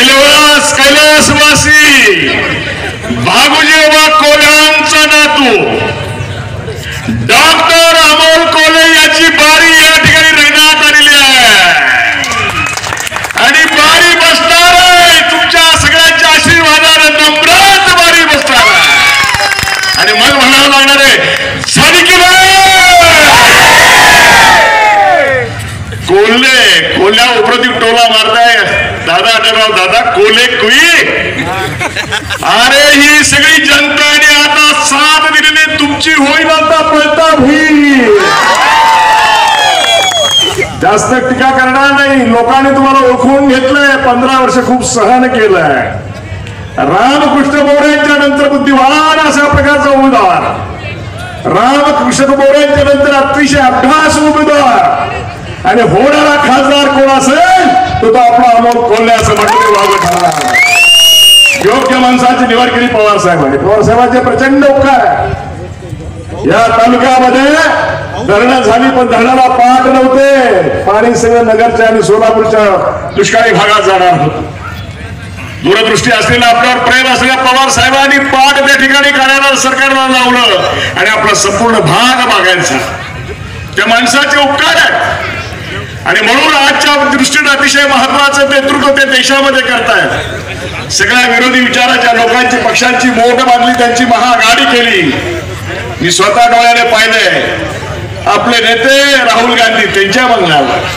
कैलास कैलासवासी बाबूजी व कोल्यांचा नातू डॉक्टर अमोल कोले याची बारी या ठिकाणी रंगणात आलेली आहे. आणि बारी बसणार आहे. तुमच्या सगळ्यांच्या आशीर्वादाने नम्रात बारी बसणार आहे. आणि मग म्हणावं लागणार आहे झाली की कोल्हे कोल्ह्या उपरती टोला मारतात दादा आढळराव दादा कोले कुई? अरे ही सगळी जनताने आता साथ दिलेली तुमची होईल आता प्रताप ही. जास्त टीका करणार नाही. लोकांनी तुम्हाला ओळखून घेतलंय. पंधरा वर्ष खूप सहन केलंय. रामकृष्ण बोऱ्यांच्या नंतर बुद्धिवान अशा प्रकारचा उमेदवार. रामकृष्ण बोऱ्यांच्या नंतर अतिशय अभ्यास उमेदवार. आणि होणारा खासदार कोण असेल? तो तो आपला अमोल खोलले असं म्हटलं वागत ठरणार योग्य माणसाची निवड केली पवार साहेबांनी. पवार साहेबांचे प्रचंड उपकार या तालुक्यामध्ये धरणं झाली पण धरणाला पाठ नव्हते. पाणी सगळं नगरच्या आणि सोलापूरच्या दुष्काळी भागात जाणार होत. दूरदृष्टी असलेल्या आपल्यावर प्रेम असलेल्या पवार साहेबांनी पाठ त्या ठिकाणी कार्यालय सरकारला लावलं आणि आपला संपूर्ण भाग बघायचा त्या माणसाचे उपकार आहेत. आणि म्हणून आजच्या दृष्टीने अतिशय महत्वाचं नेतृत्व ते देशामध्ये करतायत. सगळ्या विरोधी विचाराच्या लोकांची पक्षांची मोठ बांधली त्यांची महाआघाडी केली. मी स्वतः डोळ्याने पाहिलंय. आपले नेते राहुल गांधी त्यांच्या बंगल्यावर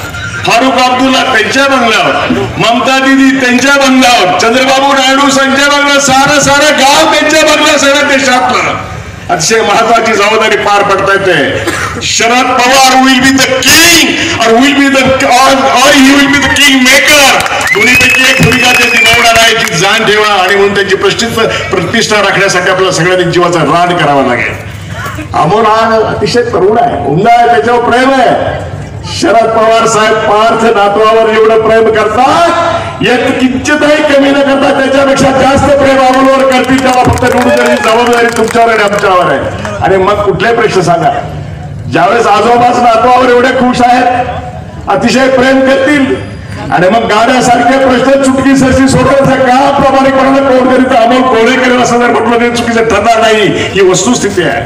फारुख अब्दुल्ला त्यांच्या बंगल्यावर ममता दिदी त्यांच्या बंगल्यावर चंद्रबाबू नायडू त्यांच्या बंगल्यावर सारं सारं गाव त्यांच्या बंगल्या सगळ्या देशातलं. अतिशय महत्वाची जबाबदारी पार पडता येते. Sharad Pawar will be the king और विल बी द और ही will be the king maker दोन्हीपैकी एक भूमिका ते निवडणार आहे जी जाण ठेवा आणि म्हणून त्यांची प्रतिष्ठा प्रतिष्ठा राखण्यासाठी आपल्याला सगळ्यांनी जीवाचा रान करावा लागेल. अमोल हा अतिशय तरुण आहे. उमदा आहे त्याच्यावर प्रेम आहे. शरद पवार साहेब पार्थ नातवावर एवढं प्रेम करतात. एक किंचितही कमी न करता त्याच्यापेक्षा जास्त प्रेम अमोलवर करतील त्याला फक्त निवडून जबाबदारी तुमच्यावर आणि आमच्यावर आहे. आणि मग कुठले प्रश्न सांगा. ज्यावेळेस आजोबाच नातवावर एवढे खुश आहेत अतिशय प्रेम करतील. आणि मग गाड्यासारखे प्रश्न चुटकी सरशी सोडवण्याचा का प्रामाणिकपणाने कोण करीत अमोल कोणी करेल असं जर म्हटलं चुकीचं ठरणार नाही. ही वस्तुस्थिती आहे.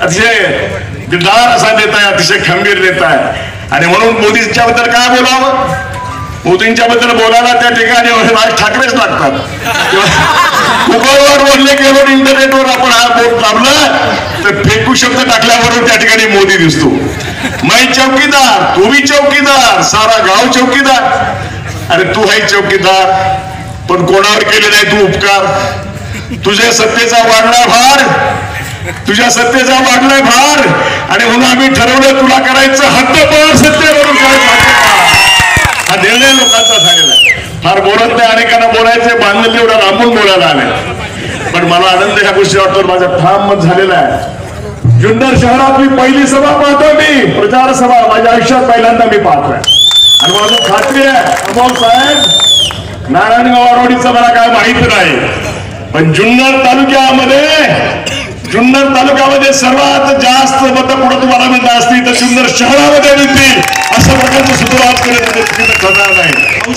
अतिशय दिलदार असा नेता आहे अतिशय खंबीर नेता आहे. आणि म्हणून मोदीच्या बद्दल काय बोलावं? मोदींच्या बद्दल बोलायला त्या ठिकाणी राज ठाकरेच लागतात. गुगलवर बोलले गेलो इंटरनेटवर आपण हा बोट दाबला तर फेकू शब्द टाकल्याबरोबर त्या ठिकाणी मोदी दिसतो. मै चौकीदार तू चौकीदार सारा गाव चौकीदार. अरे तू आहे चौकीदार पण कोणावर केले नाही तू उपकार? तुझ्या सत्तेचा वाढला भार तुझ्या सत्तेचा वाढलाय भार आणि म्हणून आम्ही ठरवलं तुला करायचं हद्दपार सत्तेवरून करायचं निर्णय झालेला आहे फार बोलत नाही अनेकांना बोलायचे बांधले एवढा लांबून बोलायला आले. पण मला आनंद ह्या गोष्टी वाटतो माझा ठाम मत झालेला आहे. जुन्नर शहरात मी पहिली सभा पाहतो मी प्रचार सभा माझ्या आयुष्यात पहिल्यांदा मी पाहतोय. आणि मला खात्री आहे अमोल साहेब नारायणगाव आरोडीचं मला काय माहीत नाही. पण जुन्नर तालुक्यामध्ये जुन्नर तालुक्यामध्ये सर्वात जास्त मतं पुढे तुम्हाला मिळत असतील तर जुन्नर शहरामध्ये मिळतील. असं प्रकारचं सुरुवात केलं.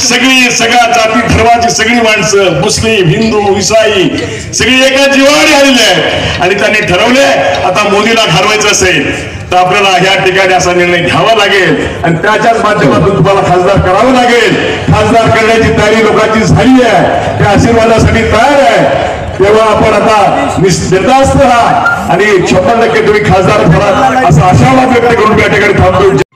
सगळी सगळ्या जाती धर्माची सगळी माणसं मुस्लिम हिंदू इसाई सगळी एका जीवाने आलेली आहेत आणि त्यांनी ठरवले आता मोदीला घालवायचं असेल तर आपल्याला ह्या ठिकाणी असा निर्णय घ्यावा लागेल. आणि त्याच्याच माध्यमातून तुम्हाला खासदार करावं लागेल. खासदार करण्याची तयारी लोकांची झाली आहे. त्या आशीर्वादासाठी तयार आहे. तेव्हा आपण आता निर्दास्त राहा. आणि छप्पन टक्के तुम्ही खासदार व्हाल असा आशावाद व्यक्त करून या ठिकाणी थांबतो